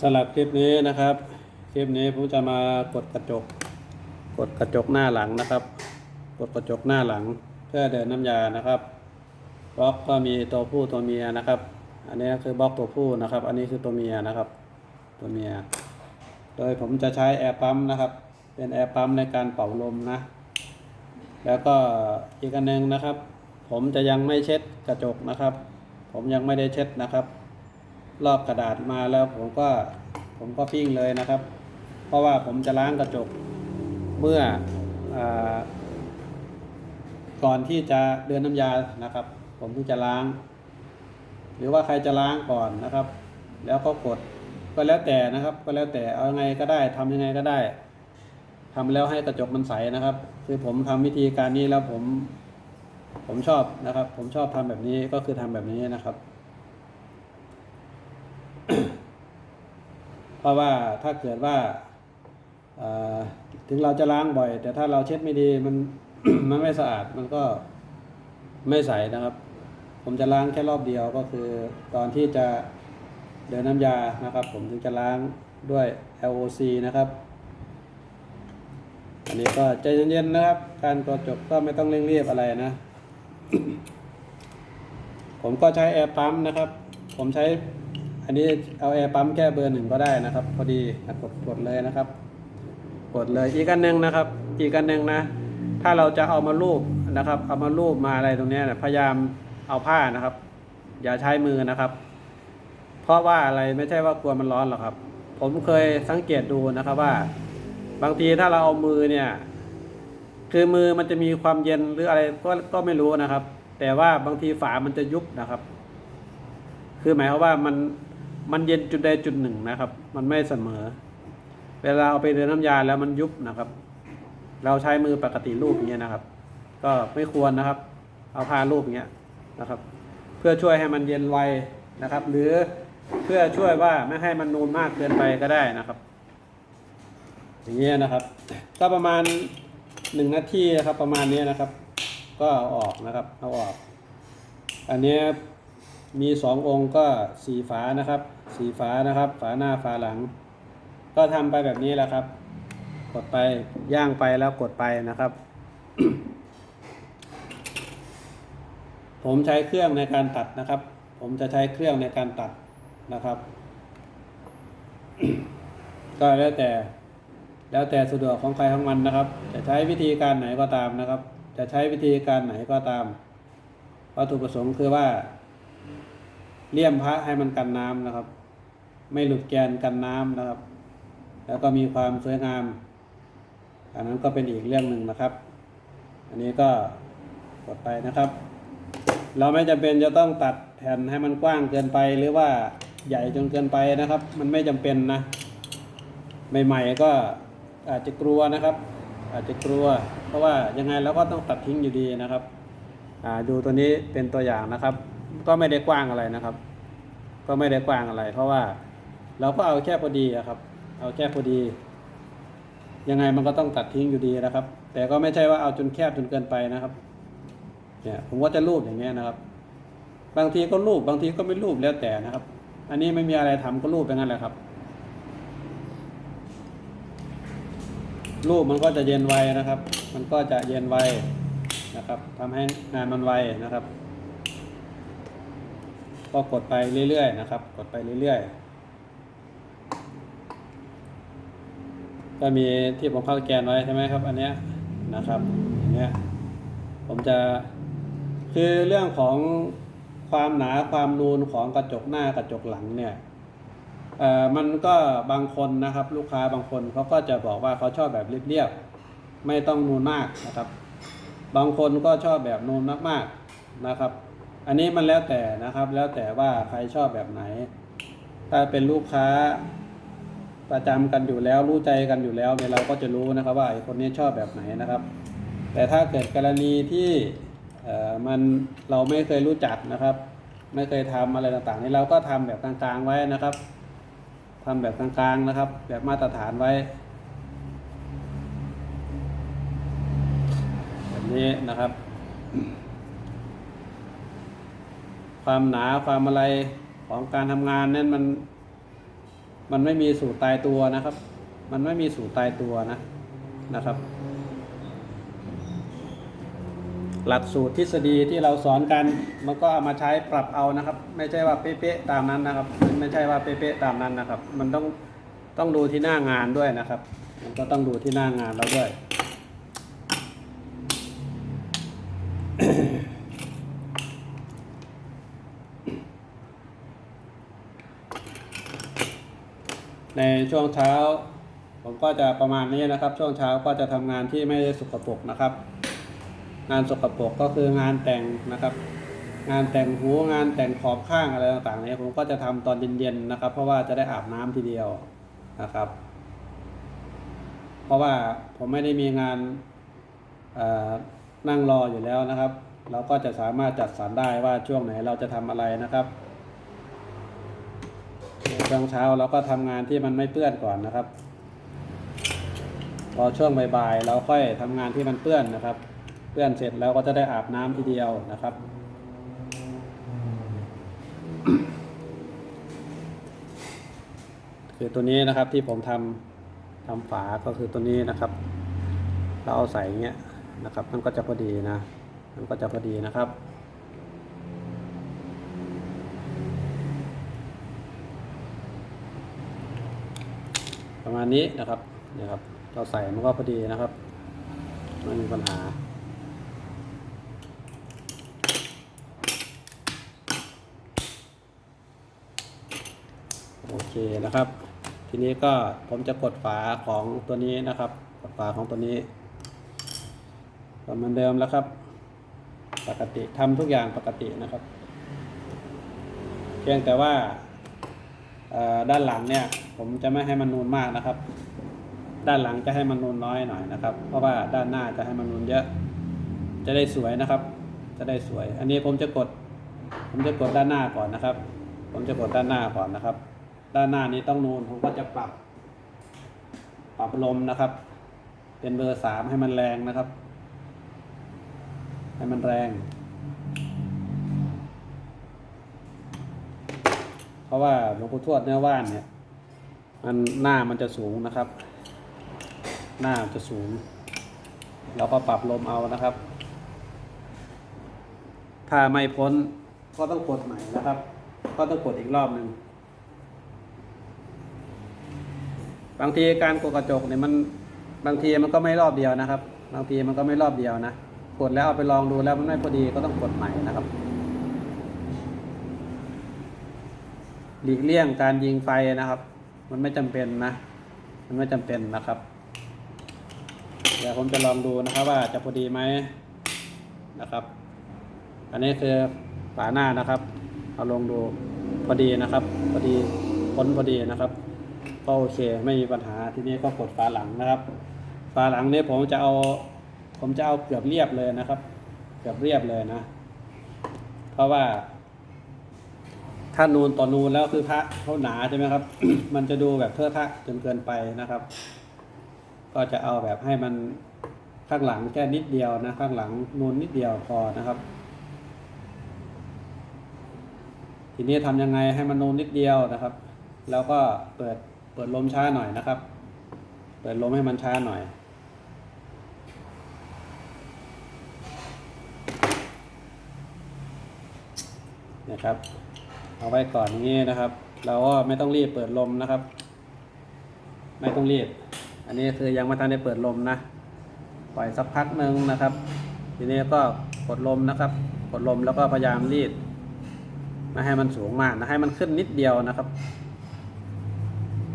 สำหรับคลิปนี้นะครับ คลิปนี้ผมจะมากดกระจก กดกระจกหน้าหลังนะครับ กดกระจกหน้าหลัง เพื่อเดินน้ำยานะครับบล็อกก็มีตัวผู้ตัวเมียนะครับ อันนี้คือบล็อกตัวผู้นะครับ อันนี้คือตัวเมียนะครับ ตัวเมีย โดยผมจะใช้แอร์ปั๊มนะครับ เป็นแอร์ปั๊มในการเป่าลมนะ แล้วก็อีกอันหนึ่งนะครับ ผมจะยังไม่เช็ดกระจกนะครับ ผมยังไม่ได้เช็ดนะครับ ลอกกระดาษมาแล้วผมก็ผมก็ปิ้งเลยนะครับ เพราะว่าผมจะล้างกระจกเมื่ออก่อนที่จะเดินน้ำยานะครับ ผมถึงจะล้าง หรือว่าใครจะล้างก่อนนะครับ แล้วก็กดก็แล้วแต่นะครับ ก็แล้วแต่เอายังไงก็ได้ทำยังไงก็ได้ทำแล้วให้กระจกมันใสนะครับ คือผมทำวิธีการนี้แล้วผม ผมชอบนะครับ ผมชอบทำแบบนี้ก็คือทำแบบนี้นะครับ เพราะว่าถ้าเกิดว่าถึงเราจะล้างบ่อย แต่ถ้าเราเช็ดไม่ดีมันมันไม่สะอาดมันก็ไม่ใสนะครับ ผมจะล้างแค่รอบเดียวก็คือตอนที่จะเดินน้ำยานะครับ ผมถึงจะล้างด้วย LOC นะครับ อันนี้ก็ใจเย็นๆนะครับ การกดจบก็ไม่ต้องเร่งรีบอะไรนะ ผมก็ใช้แอร์ปั๊มนะครับ ผมใช้ อันนี้เอาแอร์ปั๊มแก้เบอร์หนึ่งก็ได้นะครับ พอดีกดกดเลยนะครับ กดเลยอีกอันหนึ่งนะครับ อีกอันหนึ่งนะ ถ้าเราจะเอามาลูบนะครับ เอามาลูบมาอะไรตรงนี้นะพยายามเอาผ้านะครับ อย่าใช้มือนะครับ เพราะว่าอะไรไม่ใช่ว่ากลัวมันร้อนหรอกครับ ผมเคยสังเกตดูนะครับว่า บางทีถ้าเราเอามือเนี่ย คือมือมันจะมีความเย็นหรืออะไรก็ก็ไม่รู้นะครับ แต่ว่าบางทีฝามันจะยุบนะครับ คือหมายความว่ามัน มันเย็นจุดใดจุดหนึ่งนะครับ มันไม่เสมอ เวลาเอาไปเดินน้ำยาแล้วมันยุบนะครับ เราใช้มือปกติรูปอย่างเงี้ยนะครับ ก็ไม่ควรนะครับ เอาผ้ารูปอย่างเงี้ยนะครับ เพื่อช่วยให้มันเย็นไวนะครับ หรือเพื่อช่วยว่าไม่ให้มันนูนมากเกินไปก็ได้นะครับ อย่างเงี้ยนะครับก็ประมาณหนึ่งนาทีนะครับ ประมาณนี้นะครับ ก็เอาออกนะครับ เอาออก อันเนี้ยมีสององค์ก็สีฝานะครับ สีฝานะครับ ฝาหน้าฝาหลัง ก็ทำไปแบบนี้แหละครับ กดไปย่างไปแล้วกดไปนะครับ ผมใช้เครื่องในการตัดนะครับ ผมจะใช้เครื่องในการตัดนะครับ ก็แล้วแต่ แล้วแต่สะดวกของใครของมันนะครับ จะใช้วิธีการไหนก็ตามนะครับ จะใช้วิธีการไหนก็ตามวัตถุประสงค์คือว่าเลี่ยมพระให้มันกันน้ำนะครับ ไม่หลุดแกนกันน้ำนะครับ แล้วก็มีความสวยงาม อันนั้นก็เป็นอีกเรื่องหนึ่งนะครับ อันนี้ก็กดไปนะครับ เราไม่จำเป็นจะต้องตัดแผ่นให้มันกว้างเกินไปหรือว่าใหญ่จนเกินไปนะครับ มันไม่จำเป็นนะใหม่ๆก็อาจจะกลัวนะครับ อาจจะกลัว เพราะว่ายังไงเราก็ต้องตัดทิ้งอยู่ดีนะครับอ่าดูตัวนี้เป็นตัวอย่างนะครับ ก็ไม่ได้กว้างอะไรนะครับ ก็ไม่ได้กว้างอะไร เพราะว่า เราก็เอาแค่พอดีอะครับ เอาแค่พอดี ยังไงมันก็ต้องตัดทิ้งอยู่ดีนะครับ แต่ก็ไม่ใช่ว่าเอาจนแคบจนเกินไปนะครับ เนี่ยผมก็จะรูปอย่างเงี้ยนะครับ บางทีก็รูปบางทีก็ไม่รูปแล้วแต่นะครับ อันนี้ไม่มีอะไรทำก็รูปอย่างนั้นแหละครับ รูปมันก็จะเย็นไวนะครับ มันก็จะเย็นไวนะครับทำให้งานมันไวนะครับ ก็กดไปเรื่อยๆนะครับ กดไปเรื่อยๆ ก็มีที่ผมเข้าแกนไว้ใช่ไหมครับ อันเนี้ยนะครับอย่างเงี้ยผมจะคือเรื่องของความหนาความนูนของกระจกหน้ากระจกหลังเนี่ยเอ่อมันก็บางคนนะครับ ลูกค้าบางคนเขาก็จะบอกว่าเขาชอบแบบเรียบๆไม่ต้องนูนมากนะครับ บางคนก็ชอบแบบนูนมากๆนะครับ อันนี้มันแล้วแต่นะครับ แล้วแต่ว่าใครชอบแบบไหน ถ้าเป็นลูกค้า ประจำกันอยู่แล้วรู้ใจกันอยู่แล้วเนี่ยเราก็จะรู้นะครับว่าไอ้คนนี้ชอบแบบไหนนะครับ แต่ถ้าเกิดกรณีที่เอ่อมันเราไม่เคยรู้จักนะครับ ไม่เคยทำอะไรต่างๆนี่เราก็ทำแบบกลางๆไว้นะครับทำแบบกลางๆนะครับ แบบมาตรฐานไว้แบบนี้นะครับ ความหนาความอะไรของการทำงานนั้นมัน มันไม่มีสูตรตายตัวนะครับ มันไม่มีสูตรตายตัวนะนะครับ หลักสูตรทฤษฎีที่เราสอนกันมันก็เอามาใช้ปรับเอานะครับ ไม่ใช่ว่าเป๊ะๆตามนั้นนะครับ ไม่ใช่ว่าเป๊ะๆตามนั้นนะครับ มันต้องต้องดูที่หน้างานด้วยนะครับ มันก็ต้องดูที่หน้างานเราด้วย ในช่วงเช้า ผมก็จะประมาณนี้นะครับ ช่วงเช้าก็จะทำงานที่ไม่ได้สกปรกนะครับ งานสกปรกก็คืองานแต่งนะครับ งานแต่งหูงานแต่งขอบข้างอะไรต่างๆเนี่ยผมก็จะทำตอนเย็นๆนะครับ เพราะว่าจะได้อาบน้ำทีเดียวนะครับ เพราะว่าผมไม่ได้มีงานนั่งรออยู่แล้วนะครับ เราก็จะสามารถจัดสรรได้ว่าช่วงไหนเราจะทำอะไรนะครับ ช่วงเช้าเราก็ทำงานที่มันไม่เปื้อนก่อนนะครับ พอช่วงบ่ายๆเราค่อยทำงานที่มันเปื้อนนะครับ เปื้อนเสร็จแล้วก็จะได้อาบน้ำทีเดียวนะครับคือตัวนี้นะครับที่ผมทำทำฝาก็คือตัวนี้นะครับ เราเอาใส่เงี้ยนะครับ มันก็จะพอดีนะ มันก็จะพอดีนะครับ ประมาณนี้นะครับเนี่ยครับ เราใส่มันก็พอดีนะครับไม่มีปัญหาโอเคนะครับ ทีนี้ก็ผมจะกดฝาของตัวนี้นะครับ กดฝาของตัวนี้ก็เหมือนเดิมแล้วครับ ปกติทำทุกอย่างปกตินะครับ เพียงแต่ว่า ด้านหลังเนี่ยผมจะไม่ให้มันนูนมากนะครับ ด้านหลังจะให้มันนูนน้อยหน่อยนะครับ เพราะว่าด้านหน้าจะให้มันนูนเยอะ จะได้สวยนะครับ จะได้สวย อันนี้ผมจะกด ผมจะกดด้านหน้าก่อนนะครับ ผมจะกดด้านหน้าก่อนนะครับ ด้านหน้านี้ต้องนูนผมก็จะปรับ ปรับลมนะครับ เป็นเบอร์สามให้มันแรงนะครับ ให้มันแรง เพราะว่าหลวงปู่ทวดเนื้อว่านเนี่ยมันหน้ามันจะสูงนะครับ หน้าจะสูง เราก็ปรับลมเอานะครับ ถ้าไม่พ้นก็ต้องกดใหม่นะครับ ก็ต้องกดอีกรอบหนึ่งบางทีการกดกระจกเนี่ยมันบางทีมันก็ไม่รอบเดียวนะครับ บางทีมันก็ไม่รอบเดียวนะกดแล้วเอาไปลองดูแล้วมันไม่พอดีก็ต้องกดใหม่นะครับ หลีกเลี่ยงการยิงไฟนะครับ มันไม่จำเป็นนะ มันไม่จำเป็นนะครับ เดี๋ยวผมจะลองดูนะครับว่าจะพอดีไหมนะครับ อันนี้คือฝาหน้านะครับเอาลงดูพอดีนะครับ พอดีพ้นพอดีนะครับก็โอเคไม่มีปัญหาทีนี้ก็กดฝาหลังนะครับฝาหลังนี้ผมจะเอา ผมจะเอาเกือบเรียบเลยนะครับ เกือบเรียบเลยนะ เพราะว่า ถ้านูนต่อนูนแล้วคือพระเขาหนาใช่ไหมครับ มันจะดูแบบเทอะทะจนเกินไปนะครับ ก็จะเอาแบบให้มันข้างหลังแค่นิดเดียวนะ ข้างหลังนูนนิดเดียวพอนะครับ ทีนี้ทำยังไงให้มันนูนนิดเดียวนะครับ แล้วก็เปิดเปิดลมช้าหน่อยนะครับ เปิดลมให้มันช้าหน่อยนะครับ เอาไว้ก่อนอย่างนี้นะครับ เราก็ไม่ต้องรีบเปิดลมนะครับ ไม่ต้องรีบ อันนี้คือยังไม่ทันได้เปิดลมนะ ปล่อยสักพักหนึ่งนะครับ ทีนี้ก็กดลมนะครับ กดลมแล้วก็พยายามรีดไม่ให้มันสูงมากนะให้มันขึ้นนิดเดียวนะครับ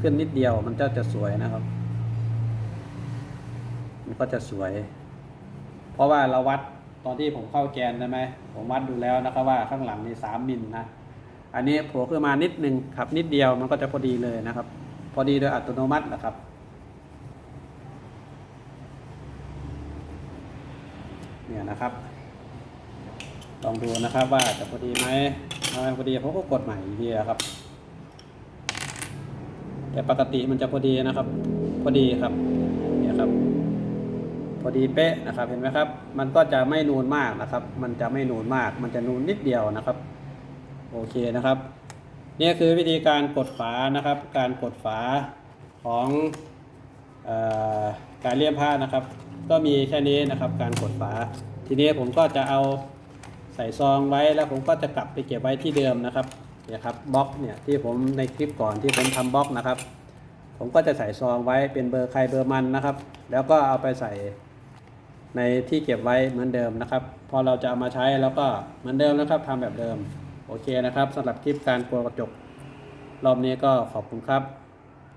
ขึ้นนิดเดียวมันจะจะสวยนะครับ มันก็จะสวย เพราะว่าเราวัดตอนที่ผมเข้าแกนใช่ไหมผมวัดดูแล้วนะครับว่าข้างหลังนี่สามมิลนะ อันนี้โผล่ขึ้นมานิดนึงครับ นิดเดียวมันก็จะพอดีเลยนะครับ พอดีโดยอัตโนมัตินะครับ เนี่ยนะครับ ลองดูนะครับว่าจะพอดีไหมถ้าไม่พอดีผมก็กดใหม่ทีนะครับ แต่ปกติมันจะพอดีนะครับ พอดีครับ เนี่ยครับ พอดีเป๊ะนะครับ เห็นไหมครับ มันก็จะไม่นูนมากนะครับ มันจะไม่นูนมาก มันจะนูนนิดเดียวนะครับ โอเคนะครับ นี่คือวิธีการกดฝานะครับ การกดฝาของอการเลี่ยมผ้านะครับ ก็มีแค่นี้นะครับ การกดฝา ทีนี้ผมก็จะเอาใส่ซองไว้แล้วผมก็จะกลับไปเก็บไว้ที่เดิมนะครับเนี่ยครับบล็อกเนี่ยที่ผมในคลิปก่อนที่ผมทำบล็อกนะครับ ผมก็จะใส่ซองไว้เป็นเบอร์ใครเบอร์มันนะครับ แล้วก็เอาไปใส่ในที่เก็บไว้เหมือนเดิมนะครับ พอเราจะเอามาใช้แล้วก็เหมือนเดิมนะครับทำแบบเดิม โอเคนะครับสำหรับคลิปการกลัวกระจก รอบนี้ก็ขอบคุณครับ